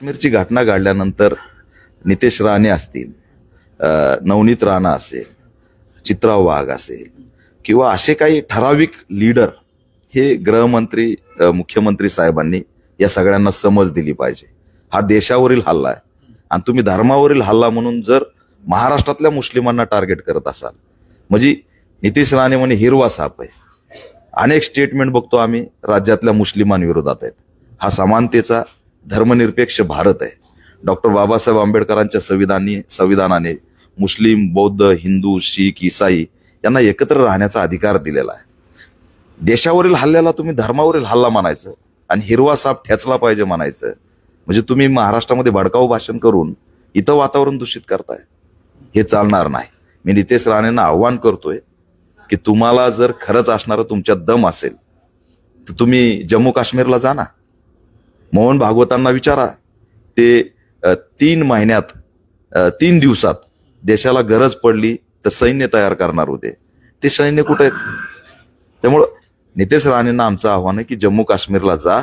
काश्मीरची घटना घडल्यानंतर नितेश राणे असतील नवनीत राणा असेल चित्रा वाघ असेल किंवा असे काही ठराविक लीडर हे गृहमंत्री मुख्यमंत्री साहेबांनी या सगळ्यांना समज दिली पाहिजे. हा देशावरील हल्ला आहे. आणि तुम्ही धर्मावरील हल्ला म्हणून जर महाराष्ट्रातल्या मुस्लिमांना टार्गेट करत असाल म्हणजे नितीश राणे म्हणे हिरवा साप आहे. अनेक स्टेटमेंट बघतो आम्ही राज्यातल्या मुस्लिमांविरोधात आहेत. हा समानतेचा धर्मनिरपेक्ष भारत आहे. डॉक्टर बाबासाहेब आंबेडकरांच्या संविधानी संविधानाने मुस्लिम बौद्ध हिंदू शीख इसाई यांना एकत्र राहण्याचा अधिकार दिलेला आहे. देशावरील हल्ल्याला तुम्ही धर्मावरील हल्ला म्हणायचं आणि हिरवा साप ठेचला पाहिजे म्हणायचं म्हणजे तुम्ही महाराष्ट्रामध्ये भडकाऊ भाषण करून इथं वातावरण दूषित करताय. हे चालणार नाही. मी नितेश राणेंना आव्हान करतोय की तुम्हाला जर खरंच असणारं तुमच्यात दम असेल तर तुम्ही जम्मू काश्मीरला जा ना. मोहन भागवतांना विचारा. ते तीन महिन्यात तीन दिवसात देशाला गरज पडली तर सैन्य तयार करणार होते. ते सैन्य कुठे आहेत? त्यामुळं नितेश राणेंना आमचं आव्हान आहे की जम्मू काश्मीरला जा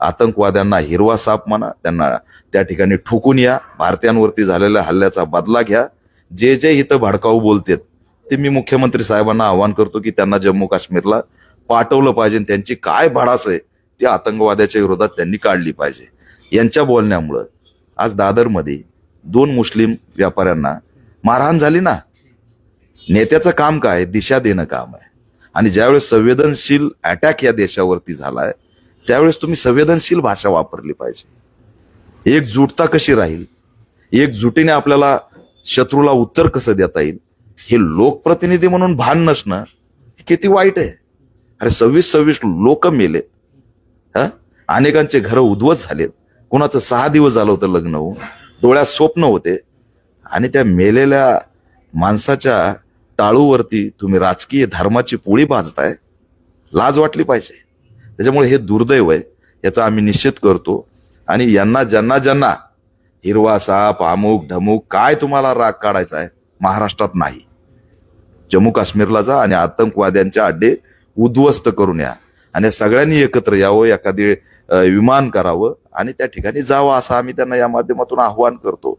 आतंकवाद्यांना हिरवा साप म्हणा त्यांना त्या ठिकाणी ठोकून या भारतीयांवरती झालेल्या हल्ल्याचा बदला घ्या. जे जे इथं भडकाऊ बोलतेत ते मी मुख्यमंत्री साहेबांना आव्हान करतो की त्यांना जम्मू काश्मीरला पाठवलं पाहिजे त्यांची काय भडास आहे ती आतंकवाद्याच्या विरोधात त्यांनी काढली पाहिजे. यांच्या बोलण्यामुळं आज दादरमध्ये दोन मुस्लिम व्यापाऱ्यांना मारहाण झाली ना? नेत्याचं काम काय? दिशा देणं काम आहे. आणि ज्यावेळेस संवेदनशील अटॅक या देशावरती झालाय त्यावेळेस तुम्ही संवेदनशील भाषा वापरली पाहिजे. एकजुटता कशी राहील? एकजुटीने आपल्याला शत्रूला उत्तर कसं देता येईल? हे लोकप्रतिनिधी म्हणून भान नसणं किती वाईट आहे. अरे सव्वीस सव्वीस लोक मेलेत. हा? अनेकांचे घर उद्ध्वस्त झालेत. कुणाचं सहा दिवस झालं होतं लग्न होऊन. डोळ्यात स्वप्न होते. आणि त्या मेलेल्या माणसाच्या टाळूवरती तुम्ही राजकीय धर्माची पोळी भाजताय लाज वाटली पाहिजे. त्याच्यामुळे हे दुर्दैव आहे. याचा आम्ही निषेध करतो. आणि यांना ज्यांना ज्यांना हिरवा साप अमुक ढमुक काय तुम्हाला राग काढायचा आहे? महाराष्ट्रात नाही. जम्मू काश्मीरला जा आणि आतंकवाद्यांच्या अड्डे उद्ध्वस्त करून या. आणि सगळ्यांनी एकत्र यावं एखादी विमान करावं आणि त्या ठिकाणी जावं असं आम्ही त्यांना या माध्यमातून आव्हान करतो.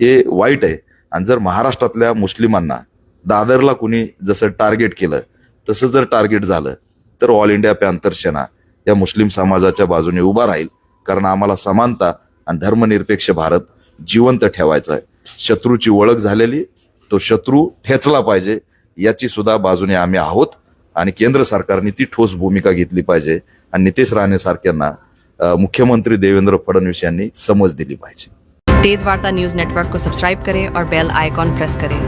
हे वाईट आहे. आणि जर महाराष्ट्रातल्या मुस्लिमांना दादरला कुणी जसं टार्गेट केलं तसं जर टार्गेट झालं तर ऑल इंडिया पॅन्थर सेना या मुस्लिम समाजाच्या बाजूने उभा राहील. कारण आम्हाला समानता आणि धर्मनिरपेक्ष भारत जिवंत ठेवायचा आहे. शत्रूची ओळख झालेली तो शत्रू ठेचला पाहिजे याची सुद्धा बाजूने आम्ही आहोत. आणि केंद्र सरकारने ती ठोस भूमिका घेतली पाहिजे आणि नितेश राणे सारख्यांना मुख्यमंत्री देवेंद्र फडणवीस यांनी समज दिली पाहिजे. तेज वार्ता न्यूज नेटवर्क को सब्सक्राइब करें और बेल आइकॉन प्रेस करें।